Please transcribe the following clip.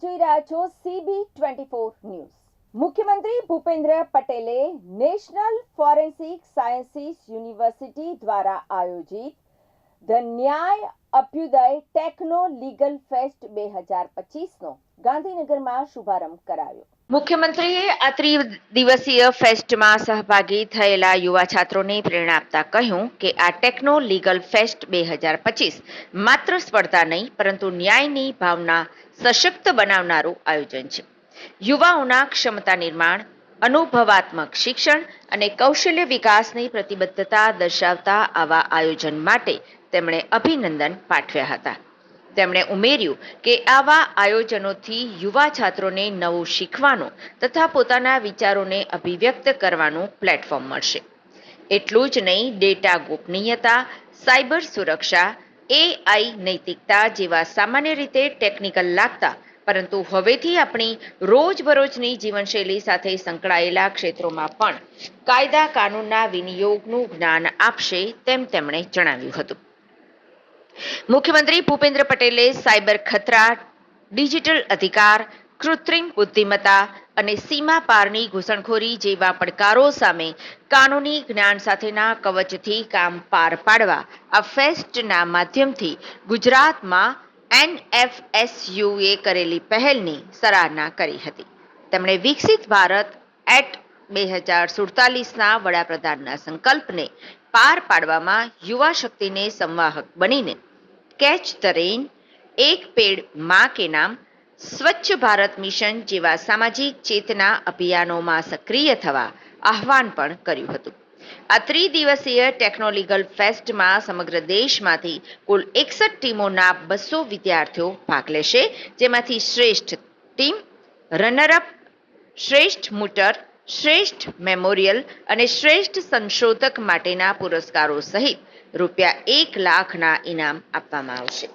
જોઈ રહ્યા છો સીબી ટ્વેન્ટી ફોર ન્યૂઝ. મુખ્યમંત્રી ભૂપેન્દ્ર પટેલે નેશનલ ફોરેન્સિક સાયન્સીસ યુનિવર્સિટી દ્વારા આયોજિત ધ ન્યાય અભ્યુદય ટેકનો લીગલ ફેસ્ટ બે હજાર પચીસનો ગાંધીનગરમાં શુભારંભ કરાયો. મુખ્યમંત્રીએ આ ત્રિદિવસીય ફેસ્ટમાં સહભાગી થયેલા યુવા છાત્રોને પ્રેરણા આપતા કહ્યું કે આ ટેકનો લીગલ ફેસ્ટ બે હજાર પચીસ માત્ર સ્પર્ધા નહીં, પરંતુ ન્યાયની ભાવના સશક્ત બનાવનારું આયોજન છે. યુવાઓના ક્ષમતા નિર્માણ, અનુભવાત્મક શિક્ષણ અને કૌશલ્ય વિકાસની પ્રતિબદ્ધતા દર્શાવતા આવા આયોજન માટે તેમણે અભિનંદન પાઠવ્યા હતા. તેમણે ઉમેર્યું કે આવા આયોજનોથી યુવા છાત્રોને નવું શીખવાનું તથા પોતાના વિચારોને અભિવ્યક્ત કરવાનું પ્લેટફોર્મ મળશે. એટલું જ નહીં, ડેટા ગોપનીયતા, સાયબર સુરક્ષા, એઆઈ નૈતિકતા જેવા સામાન્ય રીતે ટેકનિકલ લાગતા, પરંતુ હવેથી આપણી રોજબરોજની જીવનશૈલી સાથે સંકળાયેલા ક્ષેત્રોમાં પણ કાયદા કાનૂનના વિનિયોગનું જ્ઞાન આપશે તેમ તેમણે જણાવ્યું હતું. મુખ્યમંત્રી ભૂપેન્દ્ર પટેલે સાયબર ખતરા, ડિજિટલ અધિકાર, કૃત્રિમ બુદ્ધિમત્તા અને સીમા પારની ઘૂસણખોરી જેવા પડકારો સામે કાનૂની જ્ઞાન સાથેના કવચથી કામ પાર પાડવા આ ફેસ્ટના માધ્યમથી ગુજરાતમાં એનએફએસયુએ કરેલી પહેલની સરાહના કરી હતી. તેમણે વિકસિત ભારત બે હજાર સુડતાલીસના વડાપ્રધાનના સંકલ્પને પાર પાડવામાં યુવા શક્તિને સંવાહક બનીને કેચ ધ રેન એક પેડમાં કે નામ, સ્વચ્છ ભારત મિશન જેવા સામાજિક ચેતના અભિયાનોમાં સક્રિય થવા આહવાન પણ કર્યું હતું. આ ત્રિદિવસીય ટેકનોલોજીકલ ફેસ્ટમાં સમગ્ર દેશમાંથી કુલ એકસઠ ટીમોના બસો વિદ્યાર્થીઓ ભાગ લેશે, જેમાંથી શ્રેષ્ઠ ટીમ રનરઅપ શ્રેષ્ઠ મૂટર શ્રેષ્ઠ મેમોરિયલ અને શ્રેષ્ઠ સંશોધક માટેના પુરસ્કારો સહિત રૂપિયા એક લાખના ઇનામ આપવામાં આવશે.